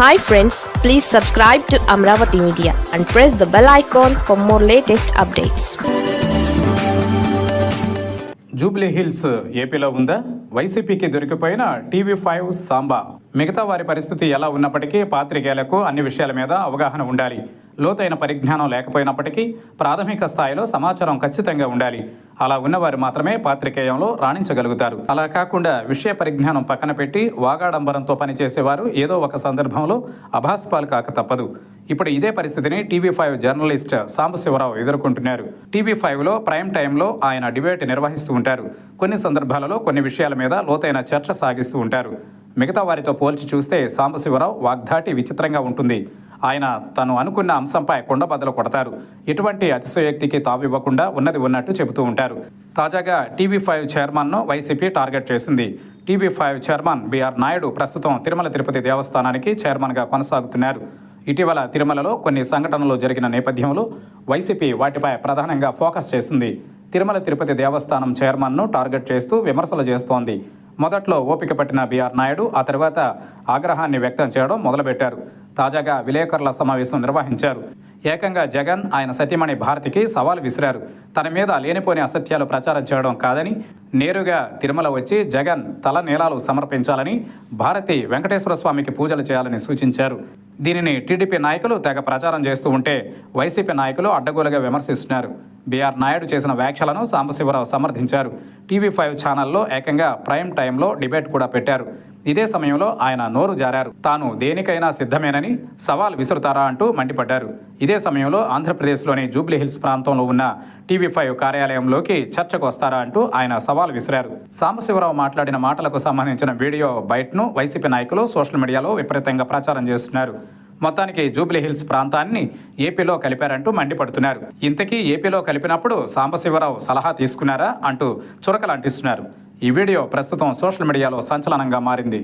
Hi friends please subscribe to Amaravati media and press the bell icon for more latest updates Jubilee Hills ఏపీలో ఉందా? వైసీపీకి దొరికిపోయిన TV five Samba మిగతా వారి పరిస్థితి ఎలా ఉన్నప్పటికీ పాత్రికేయులకు అన్ని విషయాల మీద అవగాహన ఉండాలి. లోతైన పరిజ్ఞానం లేకపోయినప్పటికీ ప్రాథమిక స్థాయిలో సమాచారం ఖచ్చితంగా ఉండాలి. అలా ఉన్నవారు మాత్రమే పాత్రికేయంలో రాణించగలుగుతారు. అలా కాకుండా విషయ పరిజ్ఞానం పక్కన పెట్టి వాగాడంబరంతో పనిచేసేవారు ఏదో ఒక సందర్భంలో అభాస్పాలు కాక తప్పదు. ఇప్పుడు ఇదే పరిస్థితిని టీవీ ఫైవ్ జర్నలిస్ట్ సాంబశివరావు ఎదుర్కొంటున్నారు. టీవీ ఫైవ్లో ప్రైమ్ టైంలో ఆయన డిబేట్ నిర్వహిస్తూ ఉంటారు. కొన్ని సందర్భాలలో కొన్ని విషయాల మీద లోతైన చర్చ సాగిస్తూ ఉంటారు. మిగతా వారితో పోల్చి చూస్తే సాంబశివరావు వాగ్దాటి విచిత్రంగా ఉంటుంది. ఆయన తను అనుకున్న అంశంపై కొండబద్దలు కొడతారు. ఎటువంటి అతిశయోక్తికి తావివ్వకుండా ఉన్నది ఉన్నట్టు చెబుతూ ఉంటారు. తాజాగా టీవీ ఫైవ్ చైర్మన్ను వైసీపీ టార్గెట్ చేసింది. TV five chairman BR Naidu ప్రస్తుతం తిరుమల తిరుపతి దేవస్థానానికి చైర్మన్గా కొనసాగుతున్నారు. ఇటీవల తిరుమలలో కొన్ని సంఘటనలు జరిగిన నేపథ్యంలో వైసీపీ వాటిపై ప్రధానంగా ఫోకస్ చేసింది. తిరుమల తిరుపతి దేవస్థానం చైర్మన్ను టార్గెట్ చేస్తూ విమర్శలు చేస్తోంది. మొదట్లో ఓపిక పట్టిన బీఆర్ నాయుడు ఆ తర్వాత ఆగ్రహాన్ని వ్యక్తం చేయడం మొదలుపెట్టారు. తాజాగా విలేకరుల సమావేశం నిర్వహించారు. ఏకంగా జగన్ ఆయన సతీమణి భారతికి సవాల్ విసిరారు. తన మీద లేనిపోని అసత్యాలు ప్రచారం చేయడం కాదని నేరుగా తిరుమల వచ్చి జగన్ తల నీలాలు సమర్పించాలని భారతి వెంకటేశ్వర స్వామికి పూజలు చేయాలని సూచించారు. దీనిని టీడీపీ నాయకులు తెగ ప్రచారం చేస్తూ ఉంటే వైసీపీ నాయకులు అడ్డగోలుగా విమర్శిస్తున్నారు. బీఆర్ నాయుడు చేసిన వ్యాఖ్యలను సాంబశివరావు సమర్థించారు. టీవీ ఫైవ్ ఛానల్లో ఏకంగా ప్రైమ్ టైంలో డిబేట్ కూడా పెట్టారు. ఇదే సమయంలో ఆయన నోరు జారారు. తాను దేనికైనా సిద్ధమేనని సవాల్ విసురుతారా అంటూ మండిపడ్డారు. ఇదే సమయంలో ఆంధ్రప్రదేశ్లోని జూబ్లీహిల్స్ ప్రాంతంలో ఉన్న టీవీ ఫైవ్ కార్యాలయంలోకి చర్చకు వస్తారా అంటూ ఆయన సవాల్ విసిరారు. సాంబశివరావు మాట్లాడిన మాటలకు సంబంధించిన వీడియో బయటను వైసీపీ నాయకులు సోషల్ మీడియాలో విపరీతంగా ప్రచారం చేస్తున్నారు. మొత్తానికి జూబ్లీహిల్స్ ప్రాంతాన్ని ఏపీలో కలిపారంటూ మండిపడుతున్నారు. ఇంతకీ ఏపీలో కలిపినప్పుడు సాంబశివరావు సలహా తీసుకున్నారా అంటూ చురకలు అంటిస్తున్నారు ఈ వీడియో ప్రస్తుతం సోషల్ మీడియాలో సంచలనంగా మారింది.